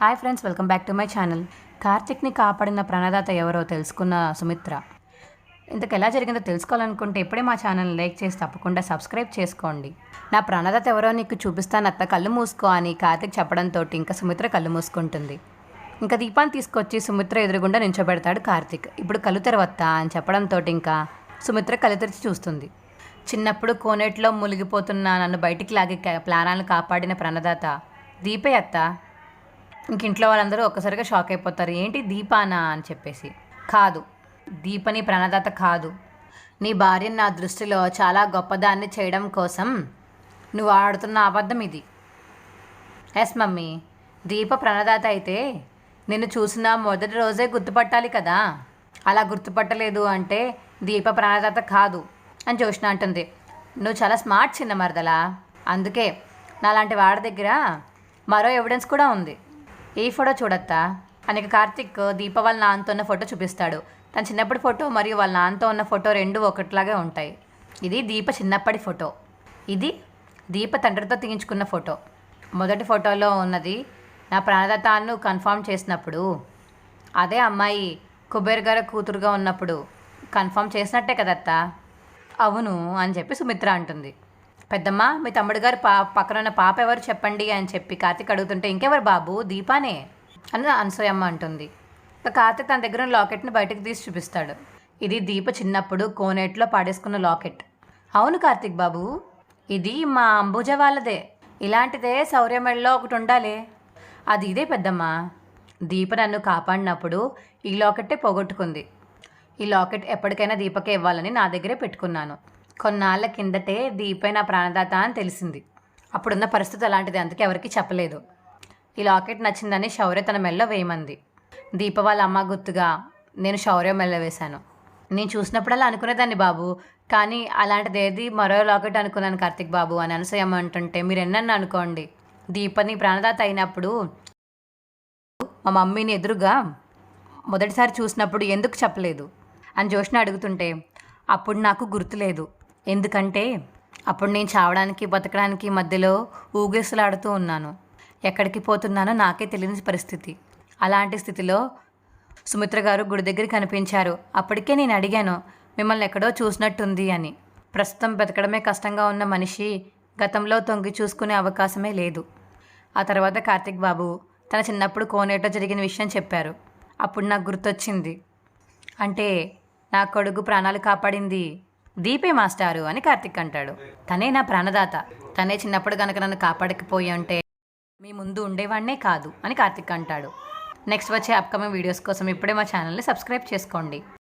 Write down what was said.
Hi friends welcome back to my channel. కార్తిక్ని కాపాడిన ప్రాణదాత ఎవరో తెలుసుకున్న సుమిత్ర. ఇంతకు ఎలా జరిగిందో తెలుసుకోవాలనుకుంటే ఇప్పుడే మా ఛానల్ లైక్ చేసి తప్పకుండా సబ్స్క్రైబ్ చేసుకోండి. నా ప్రాణదాత ఎవరో నీకు చూపిస్తాను అత్త కళ్ళు మూసుకో అని కార్తిక్ చెప్పడంతో ఇంకా సుమిత్ర కళ్ళు మూసుకుంటుంది. ఇంకా దీపాన్ని తీసుకొచ్చి సుమిత్ర ఎదురుగుండా నించోబెడతాడు కార్తిక్. ఇప్పుడు కళ్ళు తెరవత్తా అని చెప్పడంతో ఇంకా సుమిత్ర కళ్ళు తెరిచి చూస్తుంది. చిన్నప్పుడు కోనేట్లో మునిగిపోతున్న నన్ను బయటికి లాగే ప్లానాలను కాపాడిన ప్రణదాత దీపే అత్త ఇంక ఇంట్లో వాళ్ళందరూ ఒక్కసారిగా షాక్ అయిపోతారు. ఏంటి దీపానా? అని చెప్పేసి. కాదు. దీపని ప్రాణదాత కాదు. నీ భార్యను నా దృష్టిలో చాలా గొప్పదాన్ని చేయడం కోసం నువ్వు ఆడుతున్న అబద్ధం ఇది. Yes mummy. దీప ప్రణదాత అయితే నిన్ను చూసిన మొదటి రోజే గుర్తుపట్టాలి కదా. అలా గుర్తుపట్టలేదు అంటే దీప ప్రాణదాత కాదు అని జోష్న అంటుంది. నువ్వు చాలా స్మార్ట్ చిన్న మరదలా అందుకే నాలాంటి వాడి దగ్గర మరో ఎవిడెన్స్ కూడా ఉంది. ఈ ఫోటో చూడత్తా? అని కార్తిక్ దీప వాళ్ళ నాన్నతో ఉన్న ఫోటో చూపిస్తాడు. తన చిన్నప్పటి ఫోటో మరియు వాళ్ళ నాన్నతో ఉన్న ఫోటో రెండు ఒకటిలాగే ఉంటాయి. ఇది దీప చిన్నప్పటి ఫోటో. ఇది దీప తండ్రితో తీయించుకున్న ఫోటో. మొదటి ఫోటోలో ఉన్నది నా ప్రాణదత్తాను కన్ఫర్మ్ చేసినప్పుడు. అదే అమ్మాయి కుబేర్ గారి కూతురుగా ఉన్నప్పుడు. కన్ఫర్మ్ చేసినట్టే కదత్తా? అవును అని చెప్పి సుమిత్ర అంటుంది. పెద్దమ్మ మీ తమ్ముడు గారు పా పక్కన ఉన్న పాప ఎవరు చెప్పండి అని చెప్పి కార్తిక్ అడుగుతుంటే ఇంకెవరు బాబు? దీపానే? అని అనసూయమ్మ అంటుంది. ఇక కార్తిక్ తన దగ్గర ఉన్న లాకెట్ని బయటకు తీసి చూపిస్తాడు. ఇది దీప చిన్నప్పుడు కోనేట్లో పాడేసుకున్న లాకెట్. అవును కార్తిక్ బాబు ఇది మా అంబుజ వాళ్ళదే. ఇలాంటిదే శౌర్యమెడలో ఒకటి ఉండాలి. అది ఇదే పెద్దమ్మ. దీప నన్ను కాపాడినప్పుడు ఈ లాకెట్టే పోగొట్టుకుంది. ఈ లాకెట్ ఎప్పటికైనా దీపకే ఇవ్వాలని నా దగ్గరే పెట్టుకున్నాను. కొన్నాళ్ళ కిందటే దీపే నా ప్రాణదాత అని తెలిసింది. అప్పుడున్న పరిస్థితి అలాంటిది అందుకే ఎవరికి చెప్పలేదు. ఈ లాకెట్ నచ్చిందని శౌర్య తన మెల్ల వేయమంది. దీప వాళ్ళ అమ్మ గుర్తుగా నేను శౌర్య మెల్ల వేశాను. నేను చూసినప్పుడల్లా అనుకునేదాన్ని బాబు. కానీ అలాంటిది ఏది మరో లాకెట్ అనుకున్నాను కార్తిక్ బాబు అని అనసూయమ్మ అంటుంటే మీరు ఎన్నన్ను అనుకోండి దీపని ప్రాణదాత అయినప్పుడు మా మమ్మీని ఎదురుగా మొదటిసారి చూసినప్పుడు ఎందుకు చెప్పలేదు? అని జోష్న అడుగుతుంటే అప్పుడు నాకు గుర్తులేదు. ఎందుకంటే అప్పుడు నేను చావడానికి బతకడానికి మధ్యలో ఊగేసులాడుతూ ఉన్నాను. ఎక్కడికి పోతున్నానో నాకే తెలియని పరిస్థితి. అలాంటి స్థితిలో సుమిత్ర గారు గుడి దగ్గర కనిపించారు. అప్పటికే నేను అడిగాను మిమ్మల్ని ఎక్కడో చూసినట్టుంది అని. ప్రస్తుతం బతకడమే కష్టంగా ఉన్న మనిషి గతంలో తొంగి చూసుకునే అవకాశమే లేదు. ఆ తర్వాత కార్తిక్ బాబు తన చిన్నప్పుడు కోనేటో జరిగిన విషయం చెప్పారు. అప్పుడు నాకు గుర్తొచ్చింది. అంటే నా కొడుకు ప్రాణాలు కాపాడింది దీపే మాస్టారు అని కార్తిక్ అంటాడు. తనే నా ప్రాణదాత. తనే చిన్నప్పుడు కనుక నన్ను కాపాడకపోయి ఉంటే మీ ముందు ఉండేవాడినే కాదు అని కార్తిక్ అంటాడు. నెక్స్ట్ వచ్చే అప్కమింగ్ వీడియోస్ కోసం ఇప్పుడే మా ఛానల్ని సబ్స్క్రైబ్ చేసుకోండి.